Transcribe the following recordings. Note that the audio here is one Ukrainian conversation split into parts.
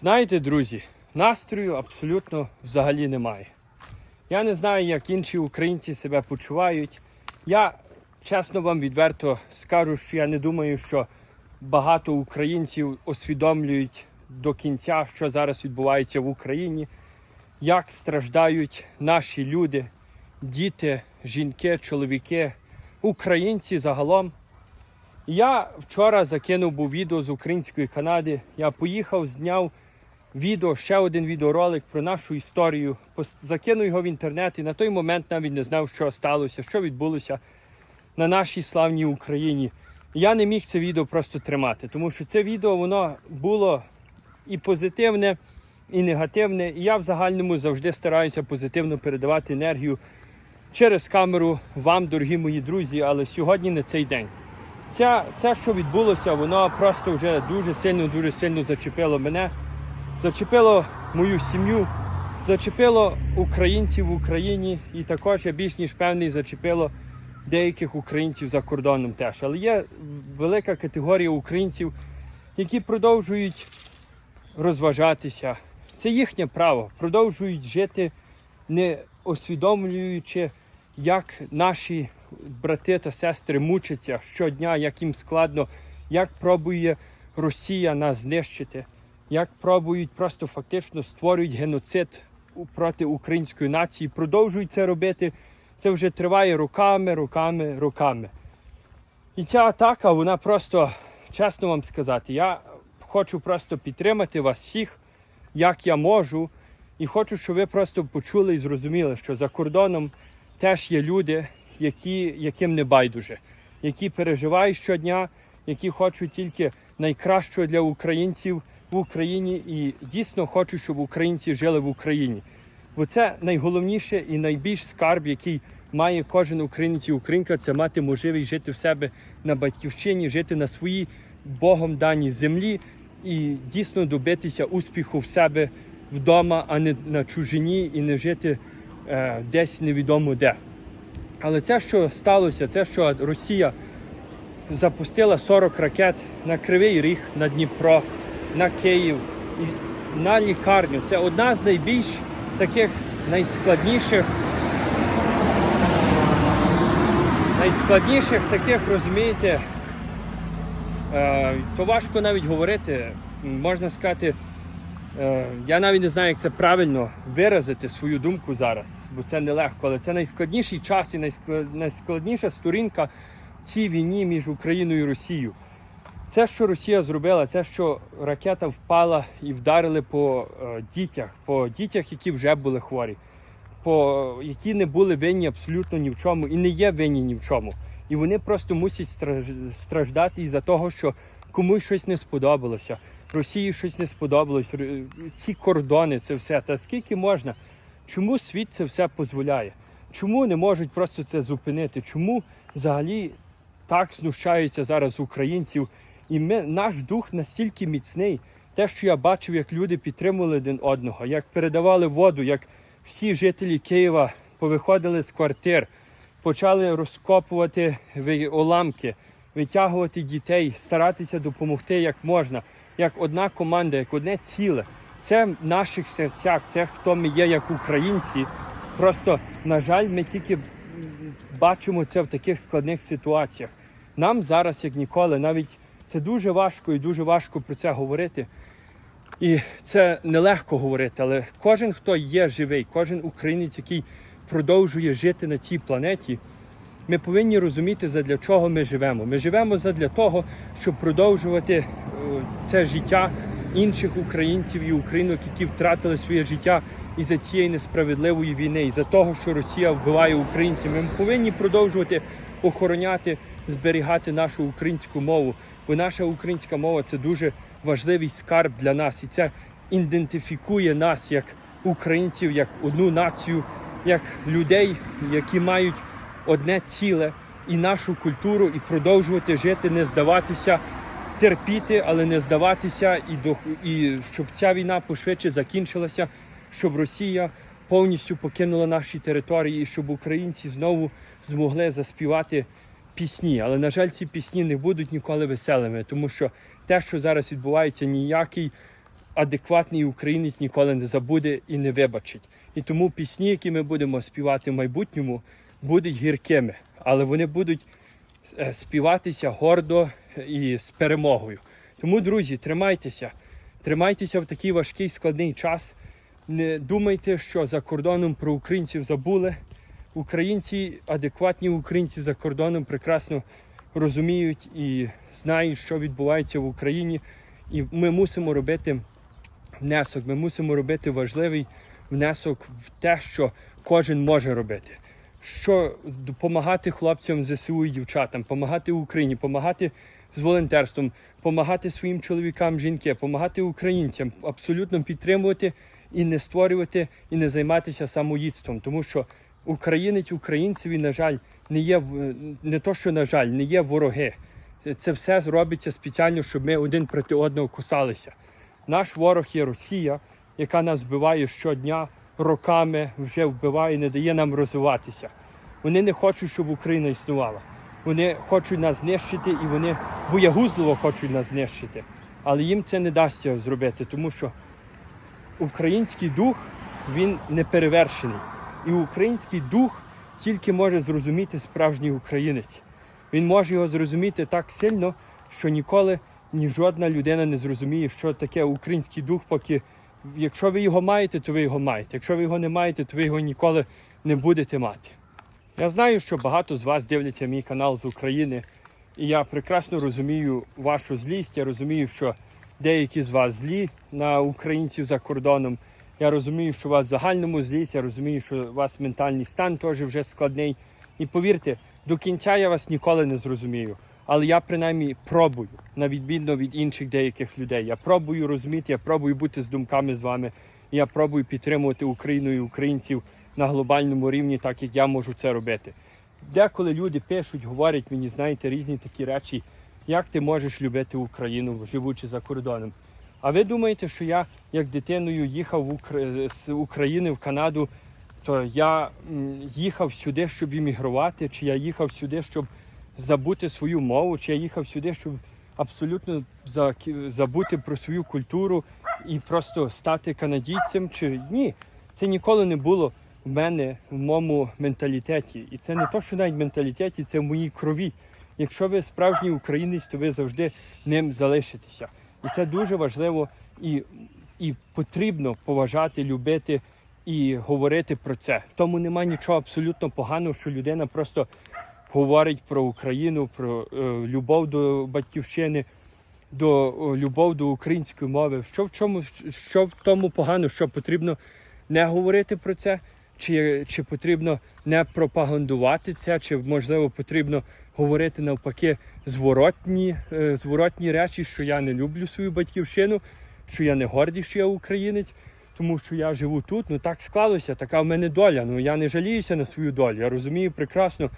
Знаєте, друзі, настрою абсолютно взагалі немає. Я не знаю, як інші українці себе почувають. Я чесно вам відверто скажу, що я не думаю, що багато українців усвідомлюють до кінця, що зараз відбувається в Україні, як страждають наші люди, діти, жінки, чоловіки, українці загалом. Я вчора закинув був відео з української Канади. Я поїхав, зняв відео, ще один відеоролик про нашу історію. Закинув його в інтернет і на той момент навіть не знав, що сталося, що відбулося на нашій славній Україні. Я не міг це відео просто тримати, тому що це відео воно було і позитивне, і негативне. І я в загальному завжди стараюся позитивно передавати енергію через камеру вам, дорогі мої друзі, але сьогодні не цей день. Ця, це, що відбулося, воно просто вже дуже сильно, дуже сильно зачепило мене, зачепило мою сім'ю, зачепило українців в Україні і також я більш ніж певний зачепило деяких українців за кордоном теж. Але є велика категорія українців, які продовжують розважатися. Це їхнє право, продовжують жити, не усвідомлюючи, як наші брати та сестри мучаться щодня, як їм складно, як пробує Росія нас знищити, як пробують просто фактично створюють геноцид проти української нації, продовжують це робити. Це вже триває роками, роками, роками. І ця атака, вона просто, чесно вам сказати, я хочу просто підтримати вас всіх, як я можу. І хочу, щоб ви просто почули і зрозуміли, що за кордоном теж є люди, які, яким не байдуже, які переживають щодня, які хочуть тільки найкращого для українців в Україні і дійсно хочуть, щоб українці жили в Україні. Бо це найголовніше і найбільш скарб, який має кожен українець і українка, це мати можливість жити в себе на батьківщині, жити на своїй Богом даній землі і дійсно добитися успіху в себе вдома, а не на чужині і не жити е, десь невідомо де. Але це, що сталося, це, що Росія запустила 40 ракет на Кривий Ріг, на Дніпро, на Київ, і на лікарню. Це одна з найбільш таких найскладніших, найскладніших таких, розумієте, е, то важко навіть говорити. Можна сказати, е, я навіть не знаю, як це правильно виразити свою думку зараз, бо це нелегко, але це найскладніший час і найскладніша сторінка в цій війні між Україною і Росією. Це, що Росія зробила, це, що ракета впала і вдарили по е, дітях, по дітях, які вже були хворі, по які не були винні абсолютно ні в чому і не є винні ні в чому. І вони просто мусять страж- страждати із-за того, що комусь щось не сподобалося, Росії щось не сподобалось, ці кордони, це все. Та скільки можна? Чому світ це все дозволяє? Чому не можуть просто це зупинити? Чому взагалі так знущаються зараз українців? І ми, наш дух настільки міцний. Те, що я бачив, як люди підтримували один одного, як передавали воду, як всі жителі Києва повиходили з квартир, почали розкопувати уламки, витягувати дітей, старатися допомогти як можна, як одна команда, як одне ціле. Це в наших серцях, це хто ми є як українці. Просто, на жаль, ми тільки бачимо це в таких складних ситуаціях. Нам зараз, як ніколи, навіть це дуже важко і дуже важко про це говорити. І це нелегко говорити, але кожен, хто є живий, кожен українець, який продовжує жити на цій планеті, ми повинні розуміти, задля чого ми живемо. Ми живемо задля того, щоб продовжувати е, це життя інших українців і українок, які втратили своє життя із-за цієї несправедливої війни, із-за того, що Росія вбиває українців. Ми повинні продовжувати охороняти, зберігати нашу українську мову. Бо наша українська мова це дуже важливий скарб для нас, і це ідентифікує нас як українців, як одну націю, як людей, які мають одне ціле і нашу культуру, і продовжувати жити, не здаватися, терпіти, але не здаватися, і до і щоб ця війна пошвидше закінчилася, щоб Росія повністю покинула наші території, щоб українці знову змогли заспівати пісні. Але на жаль, ці пісні не будуть ніколи веселими, тому що те, що зараз відбувається, ніякий адекватний українець ніколи не забуде і не вибачить. І тому пісні, які ми будемо співати в майбутньому, будуть гіркими, але вони будуть е, співатися гордо і з перемогою. Тому, друзі, тримайтеся, тримайтеся в такий важкий складний час. Не думайте, що за кордоном про українців забули. Українці, адекватні українці за кордоном прекрасно розуміють і знають, що відбувається в Україні. І ми мусимо робити внесок, ми мусимо робити важливий внесок в те, що кожен може робити. Що допомагати хлопцям ЗСУ і дівчатам, допомагати Україні, допомагати з волонтерством, допомагати своїм чоловікам, жінки, допомагати українцям, абсолютно підтримувати і не створювати і не займатися самоїдством, тому що українець українцеві, на жаль, не є не то, що на жаль, не є вороги. Це все робиться спеціально, щоб ми один проти одного кусалися. Наш ворог є Росія, яка нас вбиває щодня, роками вже вбиває, не дає нам розвиватися. Вони не хочуть, щоб Україна існувала. Вони хочуть нас знищити і вони боягузливо хочуть нас знищити. Але їм це не дасться зробити, тому що український дух він не перевершений. І український дух тільки може зрозуміти справжній українець. Він може його зрозуміти так сильно, що ніколи ні жодна людина не зрозуміє, що таке український дух, поки якщо ви його маєте, то ви його маєте. Якщо ви його не маєте, то ви його ніколи не будете мати. Я знаю, що багато з вас дивляться мій канал з України, і я прекрасно розумію вашу злість. Я розумію, що деякі з вас злі на українців за кордоном. Я розумію, що у вас в загальному злість, я розумію, що у вас ментальний стан теж вже складний. І повірте, до кінця я вас ніколи не зрозумію. Але я принаймні пробую, на відміну від інших деяких людей. Я пробую розуміти, я пробую бути з думками з вами. і Я пробую підтримувати Україну і українців на глобальному рівні, так як я можу це робити. Деколи люди пишуть, говорять мені, знаєте, різні такі речі, як ти можеш любити Україну, живучи за кордоном. А ви думаєте, що я, як дитиною, їхав з України в Канаду, то я їхав сюди, щоб іммігрувати, чи я їхав сюди, щоб забути свою мову, чи я їхав сюди, щоб абсолютно забути про свою культуру і просто стати канадійцем, чи ні. Це ніколи не було в мене в моєму менталітеті. І це не то, що навіть в менталітеті, це в моїй крові. Якщо ви справжній українець, то ви завжди ним залишитеся. І це дуже важливо і, і потрібно поважати, любити і говорити про це. В тому немає нічого абсолютно поганого, що людина просто говорить про Україну, про е, любов до батьківщини, до о, любов до української мови. Що в чому що в тому погано, що потрібно не говорити про це, чи, чи потрібно не пропагандувати це, чи можливо потрібно говорити навпаки зворотні, е, зворотні речі, що я не люблю свою батьківщину, що я не гордий, що я українець. Тому що я живу тут, ну так склалося, така в мене доля. Ну я не жаліюся на свою долю. Я розумію прекрасно,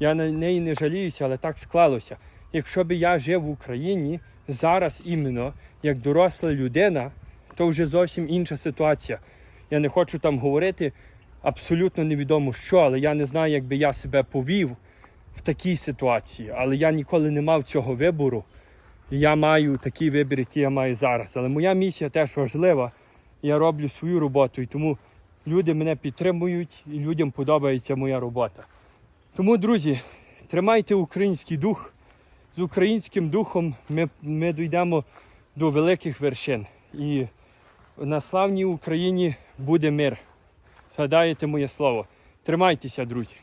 я на неї не жаліюся, але так склалося. Якщо б я жив в Україні зараз іменно як доросла людина, то вже зовсім інша ситуація. Я не хочу там говорити абсолютно невідомо що, але я не знаю, як би я себе повів в такій ситуації. Але я ніколи не мав цього вибору. І я маю такий вибір, який я маю зараз. Але моя місія теж важлива. Я роблю свою роботу, і тому люди мене підтримують, і людям подобається моя робота. Тому, друзі, тримайте український дух. З українським духом ми, ми дійдемо до великих вершин. І на славній Україні буде мир. Згадаєте моє слово. Тримайтеся, друзі.